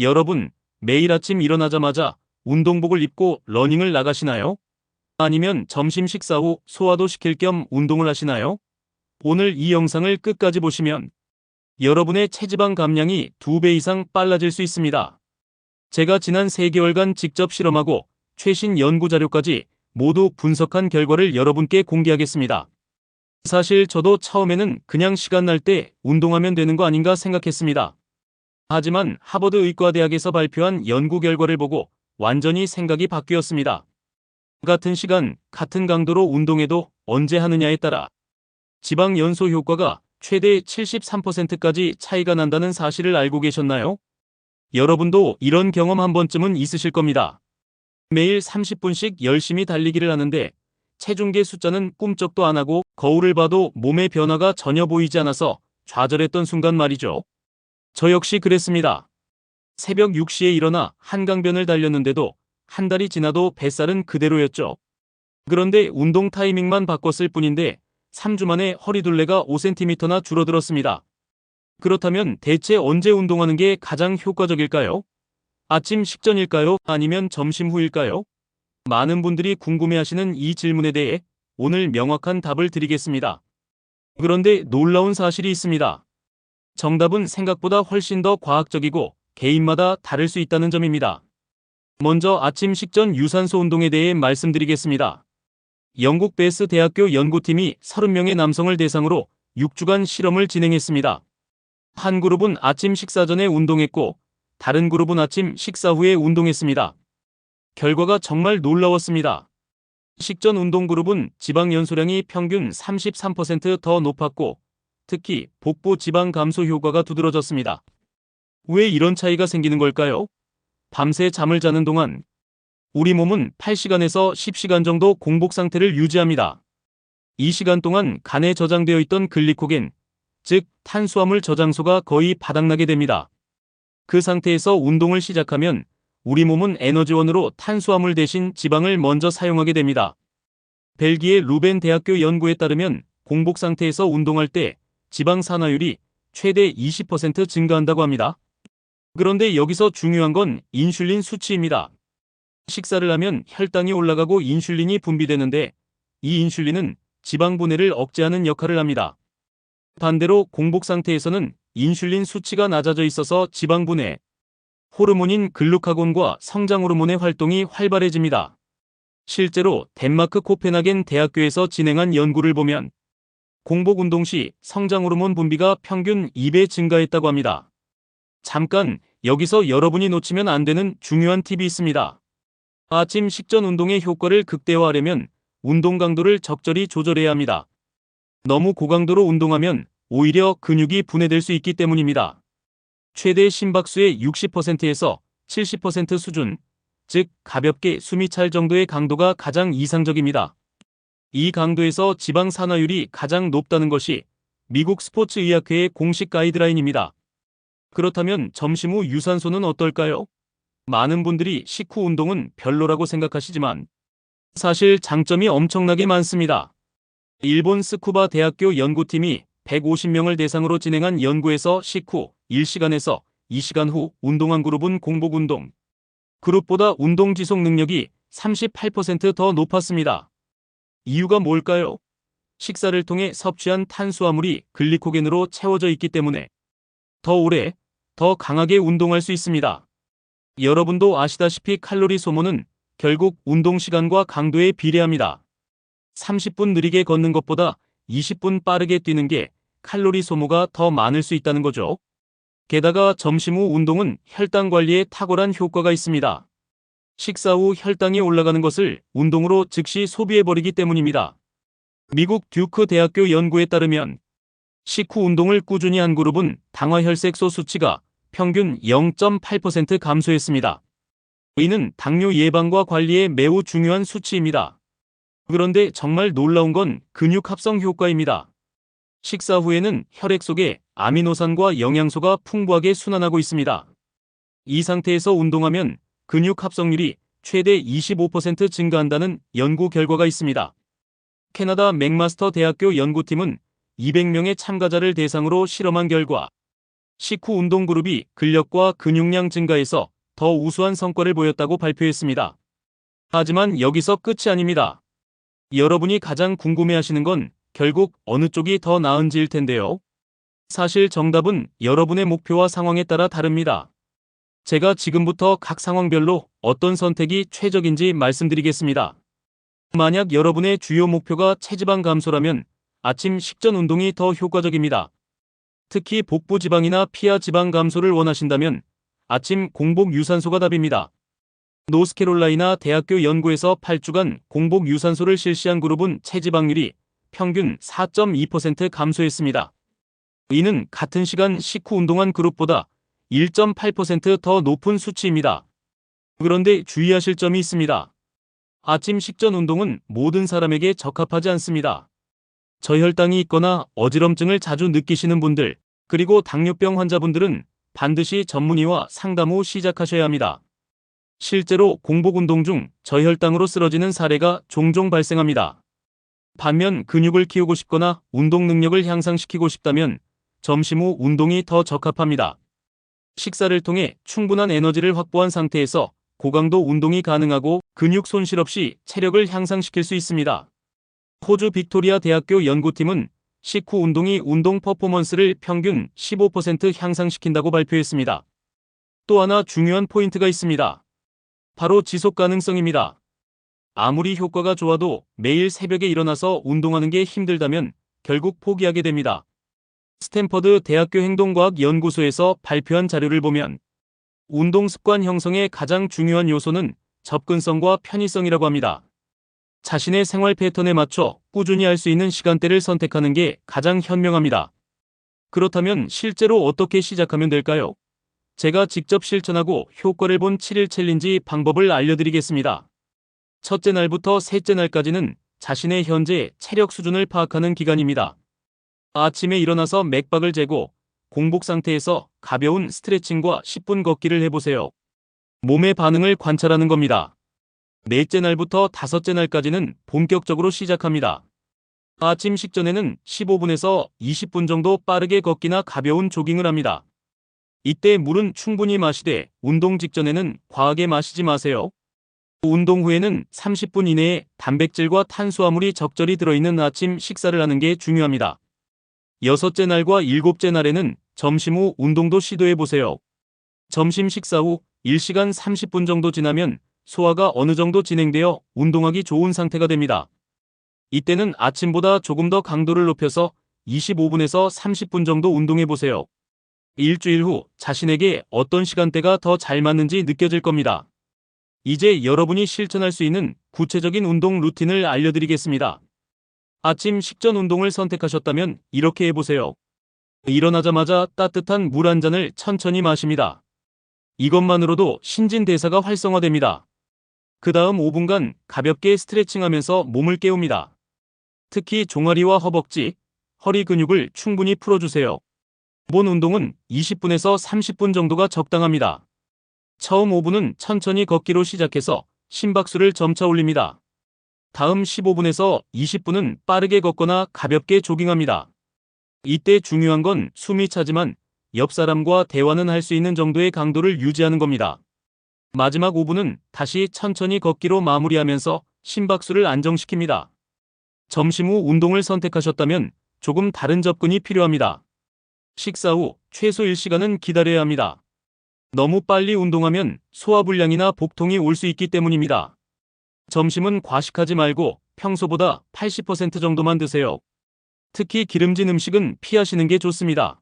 여러분, 매일 아침 일어나자마자 운동복을 입고 러닝을 나가시나요? 아니면 점심 식사 후 소화도 시킬 겸 운동을 하시나요? 오늘 이 영상을 끝까지 보시면 여러분의 체지방 감량이 2배 이상 빨라질 수 있습니다. 제가 지난 3개월간 직접 실험하고 최신 연구 자료까지 모두 분석한 결과를 여러분께 공개하겠습니다. 사실 저도 처음에는 그냥 시간 날 때 운동하면 되는 거 아닌가 생각했습니다. 하지만 하버드 의과대학에서 발표한 연구 결과를 보고 완전히 생각이 바뀌었습니다. 같은 시간, 같은 강도로 운동해도 언제 하느냐에 따라 지방 연소 효과가 최대 73%까지 차이가 난다는 사실을 알고 계셨나요? 여러분도 이런 경험 한 번쯤은 있으실 겁니다. 매일 30분씩 열심히 달리기를 하는데 체중계 숫자는 꿈쩍도 안 하고 거울을 봐도 몸의 변화가 전혀 보이지 않아서 좌절했던 순간 말이죠. 저 역시 그랬습니다. 새벽 6시에 일어나 한강변을 달렸는데도 한 달이 지나도 뱃살은 그대로였죠. 그런데 운동 타이밍만 바꿨을 뿐인데 3주 만에 허리둘레가 5cm나 줄어들었습니다. 그렇다면 대체 언제 운동하는 게 가장 효과적일까요? 아침 식전일까요? 아니면 점심 후일까요? 많은 분들이 궁금해하시는 이 질문에 대해 오늘 명확한 답을 드리겠습니다. 그런데 놀라운 사실이 있습니다. 정답은 생각보다 훨씬 더 과학적이고 개인마다 다를 수 있다는 점입니다. 먼저 아침 식전 유산소 운동에 대해 말씀드리겠습니다. 영국 베스 대학교 연구팀이 30명의 남성을 대상으로 6주간 실험을 진행했습니다. 한 그룹은 아침 식사 전에 운동했고 다른 그룹은 아침 식사 후에 운동했습니다. 결과가 정말 놀라웠습니다. 식전 운동 그룹은 지방 연소량이 평균 33%더 높았고 특히 복부 지방 감소 효과가 두드러졌습니다. 왜 이런 차이가 생기는 걸까요? 밤새 잠을 자는 동안 우리 몸은 8시간에서 10시간 정도 공복 상태를 유지합니다. 이 시간 동안 간에 저장되어 있던 글리코겐, 즉 탄수화물 저장소가 거의 바닥나게 됩니다. 그 상태에서 운동을 시작하면 우리 몸은 에너지원으로 탄수화물 대신 지방을 먼저 사용하게 됩니다. 벨기에 루벤 대학교 연구에 따르면 공복 상태에서 운동할 때 지방 산화율이 최대 20% 증가한다고 합니다. 그런데 여기서 중요한 건 인슐린 수치입니다. 식사를 하면 혈당이 올라가고 인슐린이 분비되는데 이 인슐린은 지방 분해를 억제하는 역할을 합니다. 반대로 공복 상태에서는 인슐린 수치가 낮아져 있어서 지방 분해, 호르몬인 글루카곤과 성장 호르몬의 활동이 활발해집니다. 실제로 덴마크 코펜하겐 대학교에서 진행한 연구를 보면 공복 운동 시 성장 호르몬 분비가 평균 2배 증가했다고 합니다. 잠깐 여기서 여러분이 놓치면 안 되는 중요한 팁이 있습니다. 아침 식전 운동의 효과를 극대화하려면 운동 강도를 적절히 조절해야 합니다. 너무 고강도로 운동하면 오히려 근육이 분해될 수 있기 때문입니다. 최대 심박수의 60%에서 70% 수준, 즉 가볍게 숨이 찰 정도의 강도가 가장 이상적입니다. 이 강도에서 지방 산화율이 가장 높다는 것이 미국 스포츠의학회의 공식 가이드라인입니다. 그렇다면 점심 후 유산소는 어떨까요? 많은 분들이 식후 운동은 별로라고 생각하시지만 사실 장점이 엄청나게 많습니다. 일본 스쿠바 대학교 연구팀이 150명을 대상으로 진행한 연구에서 식후 1시간에서 2시간 후 운동한 그룹은 공복 운동. 그룹보다 운동 지속 능력이 38%더 높았습니다. 이유가 뭘까요? 식사를 통해 섭취한 탄수화물이 글리코겐으로 채워져 있기 때문에 더 오래, 더 강하게 운동할 수 있습니다. 여러분도 아시다시피 칼로리 소모는 결국 운동 시간과 강도에 비례합니다. 30분 느리게 걷는 것보다 20분 빠르게 뛰는 게 칼로리 소모가 더 많을 수 있다는 거죠. 게다가 점심 후 운동은 혈당 관리에 탁월한 효과가 있습니다. 식사 후 혈당이 올라가는 것을 운동으로 즉시 소비해버리기 때문입니다. 미국 듀크 대학교 연구에 따르면 식후 운동을 꾸준히 한 그룹은 당화혈색소 수치가 평균 0.8% 감소했습니다. 이는 당뇨 예방과 관리에 매우 중요한 수치입니다. 그런데 정말 놀라운 건 근육 합성 효과입니다. 식사 후에는 혈액 속에 아미노산과 영양소가 풍부하게 순환하고 있습니다. 이 상태에서 운동하면 근육 합성률이 최대 25% 증가한다는 연구 결과가 있습니다. 캐나다 맥마스터 대학교 연구팀은 200명의 참가자를 대상으로 실험한 결과 식후 운동 그룹이 근력과 근육량 증가에서 더 우수한 성과를 보였다고 발표했습니다. 하지만 여기서 끝이 아닙니다. 여러분이 가장 궁금해하시는 건 결국 어느 쪽이 더 나은지일 텐데요. 사실 정답은 여러분의 목표와 상황에 따라 다릅니다. 제가 지금부터 각 상황별로 어떤 선택이 최적인지 말씀드리겠습니다. 만약 여러분의 주요 목표가 체지방 감소라면 아침 식전 운동이 더 효과적입니다. 특히 복부 지방이나 피하 지방 감소를 원하신다면 아침 공복 유산소가 답입니다. 노스캐롤라이나 대학교 연구에서 8주간 공복 유산소를 실시한 그룹은 체지방률이 평균 4.2% 감소했습니다. 이는 같은 시간 식후 운동한 그룹보다 1.8%더 높은 수치입니다. 그런데 주의하실 점이 있습니다. 아침 식전 운동은 모든 사람에게 적합하지 않습니다. 저혈당이 있거나 어지럼증을 자주 느끼시는 분들, 그리고 당뇨병 환자분들은 반드시 전문의와 상담 후 시작하셔야 합니다. 실제로 공복 운동 중 저혈당으로 쓰러지는 사례가 종종 발생합니다. 반면 근육을 키우고 싶거나 운동 능력을 향상시키고 싶다면 점심 후 운동이 더 적합합니다. 식사를 통해 충분한 에너지를 확보한 상태에서 고강도 운동이 가능하고 근육 손실 없이 체력을 향상시킬 수 있습니다. 호주 빅토리아 대학교 연구팀은 식후 운동이 운동 퍼포먼스를 평균 15% 향상시킨다고 발표했습니다. 또 하나 중요한 포인트가 있습니다. 바로 지속 가능성입니다. 아무리 효과가 좋아도 매일 새벽에 일어나서 운동하는 게 힘들다면 결국 포기하게 됩니다. 스탠퍼드 대학교 행동과학 연구소에서 발표한 자료를 보면 운동 습관 형성의 가장 중요한 요소는 접근성과 편의성이라고 합니다. 자신의 생활 패턴에 맞춰 꾸준히 할 수 있는 시간대를 선택하는 게 가장 현명합니다. 그렇다면 실제로 어떻게 시작하면 될까요? 제가 직접 실천하고 효과를 본 7일 챌린지 방법을 알려드리겠습니다. 첫째 날부터 셋째 날까지는 자신의 현재 체력 수준을 파악하는 기간입니다. 아침에 일어나서 맥박을 재고 공복 상태에서 가벼운 스트레칭과 10분 걷기를 해보세요. 몸의 반응을 관찰하는 겁니다. 넷째 날부터 다섯째 날까지는 본격적으로 시작합니다. 아침 식전에는 15분에서 20분 정도 빠르게 걷기나 가벼운 조깅을 합니다. 이때 물은 충분히 마시되 운동 직전에는 과하게 마시지 마세요. 운동 후에는 30분 이내에 단백질과 탄수화물이 적절히 들어있는 아침 식사를 하는 게 중요합니다. 여섯째 날과 일곱째 날에는 점심 후 운동도 시도해 보세요. 점심 식사 후 1시간 30분 정도 지나면 소화가 어느 정도 진행되어 운동하기 좋은 상태가 됩니다. 이때는 아침보다 조금 더 강도를 높여서 25분에서 30분 정도 운동해 보세요. 일주일 후 자신에게 어떤 시간대가 더 잘 맞는지 느껴질 겁니다. 이제 여러분이 실천할 수 있는 구체적인 운동 루틴을 알려드리겠습니다. 아침 식전 운동을 선택하셨다면 이렇게 해보세요. 일어나자마자 따뜻한 물 한 잔을 천천히 마십니다. 이것만으로도 신진대사가 활성화됩니다. 그 다음 5분간 가볍게 스트레칭하면서 몸을 깨웁니다. 특히 종아리와 허벅지, 허리 근육을 충분히 풀어주세요. 본 운동은 20분에서 30분 정도가 적당합니다. 처음 5분은 천천히 걷기로 시작해서 심박수를 점차 올립니다. 다음 15분에서 20분은 빠르게 걷거나 가볍게 조깅합니다. 이때 중요한 건 숨이 차지만 옆 사람과 대화는 할 수 있는 정도의 강도를 유지하는 겁니다. 마지막 5분은 다시 천천히 걷기로 마무리하면서 심박수를 안정시킵니다. 점심 후 운동을 선택하셨다면 조금 다른 접근이 필요합니다. 식사 후 최소 1시간은 기다려야 합니다. 너무 빨리 운동하면 소화불량이나 복통이 올 수 있기 때문입니다. 점심은 과식하지 말고 평소보다 80% 정도만 드세요. 특히 기름진 음식은 피하시는 게 좋습니다.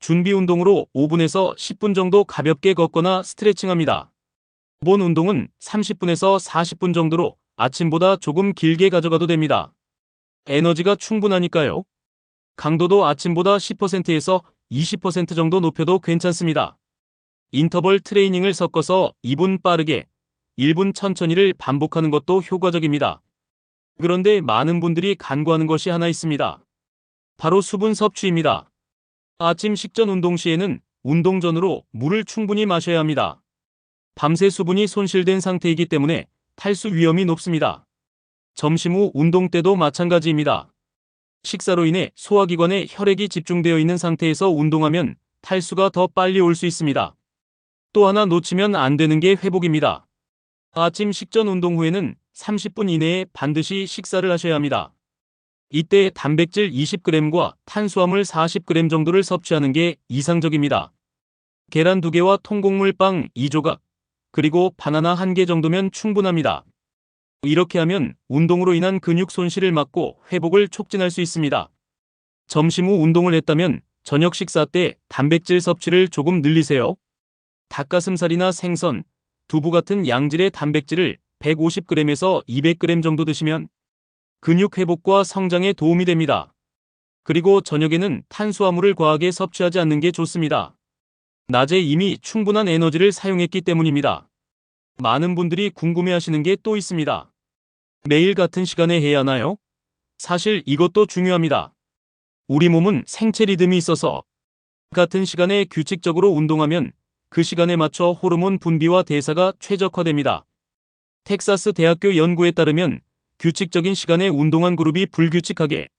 준비 운동으로 5분에서 10분 정도 가볍게 걷거나 스트레칭합니다. 본 운동은 30분에서 40분 정도로 아침보다 조금 길게 가져가도 됩니다. 에너지가 충분하니까요. 강도도 아침보다 10%에서 20% 정도 높여도 괜찮습니다. 인터벌 트레이닝을 섞어서 2분 빠르게, 1분 천천히를 반복하는 것도 효과적입니다. 그런데 많은 분들이 간과하는 것이 하나 있습니다. 바로 수분 섭취입니다. 아침 식전 운동 시에는 운동 전으로 물을 충분히 마셔야 합니다. 밤새 수분이 손실된 상태이기 때문에 탈수 위험이 높습니다. 점심 후 운동 때도 마찬가지입니다. 식사로 인해 소화기관에 혈액이 집중되어 있는 상태에서 운동하면 탈수가 더 빨리 올 수 있습니다. 또 하나 놓치면 안 되는 게 회복입니다. 아침 식전 운동 후에는 30분 이내에 반드시 식사를 하셔야 합니다. 이때 단백질 20g과 탄수화물 40g 정도를 섭취하는 게 이상적입니다. 계란 2개와 통곡물 빵 2조각, 그리고 바나나 1개 정도면 충분합니다. 이렇게 하면 운동으로 인한 근육 손실을 막고 회복을 촉진할 수 있습니다. 점심 후 운동을 했다면 저녁 식사 때 단백질 섭취를 조금 늘리세요. 닭가슴살이나 생선, 두부 같은 양질의 단백질을 150g에서 200g 정도 드시면 근육 회복과 성장에 도움이 됩니다. 그리고 저녁에는 탄수화물을 과하게 섭취하지 않는 게 좋습니다. 낮에 이미 충분한 에너지를 사용했기 때문입니다. 많은 분들이 궁금해 하시는 게 또 있습니다. 매일 같은 시간에 해야 하나요? 사실 이것도 중요합니다. 우리 몸은 생체 리듬이 있어서 같은 시간에 규칙적으로 운동하면 그 시간에 맞춰 호르몬 분비와 대사가 최적화됩니다. 텍사스 대학교 연구에 따르면 규칙적인 시간에 운동한 그룹이 불규칙하게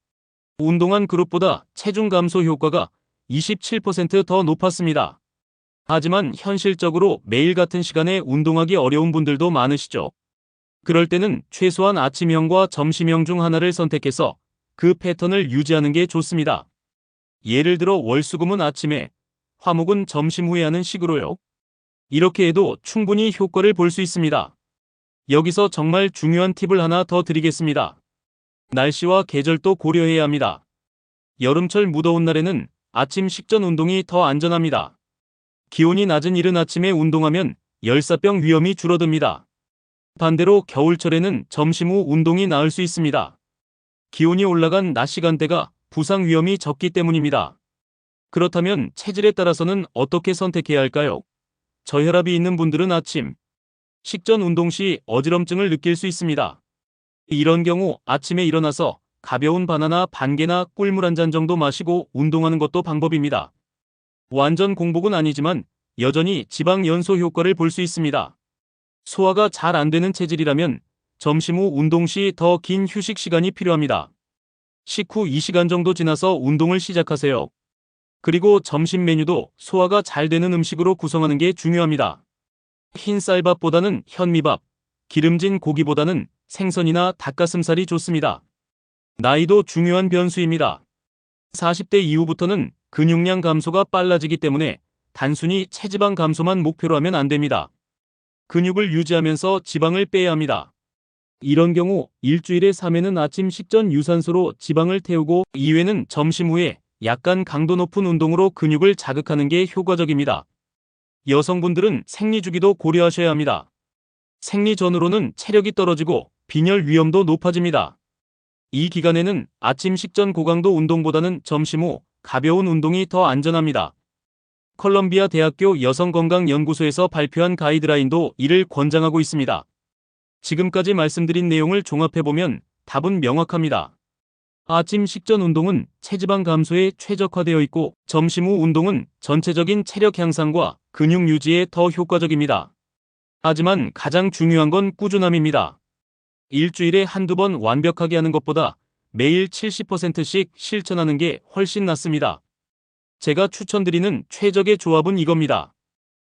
운동한 그룹보다 체중 감소 효과가 27%더 높았습니다. 하지만 현실적으로 매일 같은 시간에 운동하기 어려운 분들도 많으시죠. 그럴 때는 최소한 아침형과 점심형 중 하나를 선택해서 그 패턴을 유지하는 게 좋습니다. 예를 들어 월수금은 아침에, 화목은 점심 후에 하는 식으로요. 이렇게 해도 충분히 효과를 볼 수 있습니다. 여기서 정말 중요한 팁을 하나 더 드리겠습니다. 날씨와 계절도 고려해야 합니다. 여름철 무더운 날에는 아침 식전 운동이 더 안전합니다. 기온이 낮은 이른 아침에 운동하면 열사병 위험이 줄어듭니다. 반대로 겨울철에는 점심 후 운동이 나을 수 있습니다. 기온이 올라간 낮 시간대가 부상 위험이 적기 때문입니다. 그렇다면 체질에 따라서는 어떻게 선택해야 할까요? 저혈압이 있는 분들은 아침, 식전 운동 시 어지럼증을 느낄 수 있습니다. 이런 경우 아침에 일어나서 가벼운 바나나 반 개나 꿀물 한 잔 정도 마시고 운동하는 것도 방법입니다. 완전 공복은 아니지만 여전히 지방 연소 효과를 볼 수 있습니다. 소화가 잘 안 되는 체질이라면 점심 후 운동 시 더 긴 휴식 시간이 필요합니다. 식후 2시간 정도 지나서 운동을 시작하세요. 그리고 점심 메뉴도 소화가 잘 되는 음식으로 구성하는 게 중요합니다. 흰 쌀밥보다는 현미밥, 기름진 고기보다는 생선이나 닭가슴살이 좋습니다. 나이도 중요한 변수입니다. 40대 이후부터는 근육량 감소가 빨라지기 때문에 단순히 체지방 감소만 목표로 하면 안 됩니다. 근육을 유지하면서 지방을 빼야 합니다. 이런 경우 일주일에 3회는 아침 식전 유산소로 지방을 태우고 2회는 점심 후에 약간 강도 높은 운동으로 근육을 자극하는 게 효과적입니다. 여성분들은 생리 주기도 고려하셔야 합니다. 생리 전후로는 체력이 떨어지고 빈혈 위험도 높아집니다. 이 기간에는 아침 식전 고강도 운동보다는 점심 후 가벼운 운동이 더 안전합니다. 컬럼비아 대학교 여성건강연구소에서 발표한 가이드라인도 이를 권장하고 있습니다. 지금까지 말씀드린 내용을 종합해보면 답은 명확합니다. 아침 식전 운동은 체지방 감소에 최적화되어 있고 점심 후 운동은 전체적인 체력 향상과 근육 유지에 더 효과적입니다. 하지만 가장 중요한 건 꾸준함입니다. 일주일에 한두 번 완벽하게 하는 것보다 매일 70%씩 실천하는 게 훨씬 낫습니다. 제가 추천드리는 최적의 조합은 이겁니다.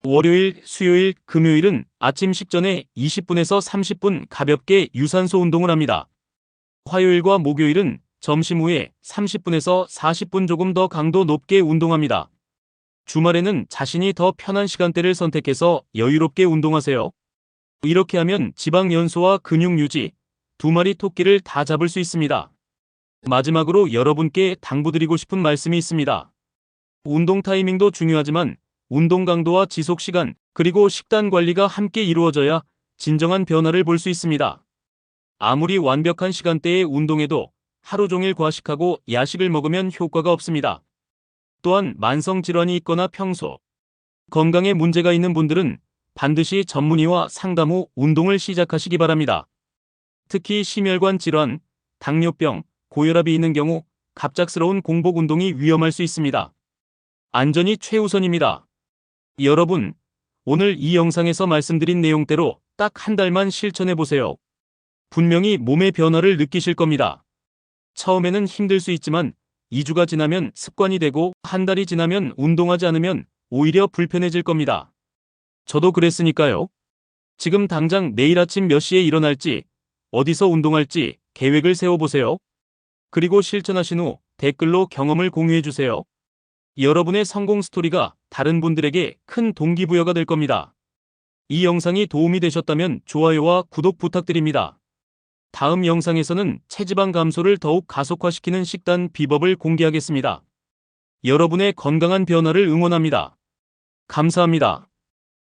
월요일, 수요일, 금요일은 아침 식전에 20분에서 30분 가볍게 유산소 운동을 합니다. 화요일과 목요일은 점심 후에 30분에서 40분 조금 더 강도 높게 운동합니다. 주말에는 자신이 더 편한 시간대를 선택해서 여유롭게 운동하세요. 이렇게 하면 지방 연소와 근육 유지, 두 마리 토끼를 다 잡을 수 있습니다. 마지막으로 여러분께 당부드리고 싶은 말씀이 있습니다. 운동 타이밍도 중요하지만 운동 강도와 지속 시간, 그리고 식단 관리가 함께 이루어져야 진정한 변화를 볼 수 있습니다. 아무리 완벽한 시간대에 운동해도 하루 종일 과식하고 야식을 먹으면 효과가 없습니다. 또한 만성 질환이 있거나 평소 건강에 문제가 있는 분들은 반드시 전문의와 상담 후 운동을 시작하시기 바랍니다. 특히 심혈관 질환, 당뇨병, 고혈압이 있는 경우 갑작스러운 공복 운동이 위험할 수 있습니다. 안전이 최우선입니다. 여러분, 오늘 이 영상에서 말씀드린 내용대로 딱 한 달만 실천해 보세요. 분명히 몸의 변화를 느끼실 겁니다. 처음에는 힘들 수 있지만 2주가 지나면 습관이 되고 한 달이 지나면 운동하지 않으면 오히려 불편해질 겁니다. 저도 그랬으니까요. 지금 당장 내일 아침 몇 시에 일어날지, 어디서 운동할지 계획을 세워보세요. 그리고 실천하신 후 댓글로 경험을 공유해주세요. 여러분의 성공 스토리가 다른 분들에게 큰 동기부여가 될 겁니다. 이 영상이 도움이 되셨다면 좋아요와 구독 부탁드립니다. 다음 영상에서는 체지방 감소를 더욱 가속화시키는 식단 비법을 공개하겠습니다. 여러분의 건강한 변화를 응원합니다. 감사합니다.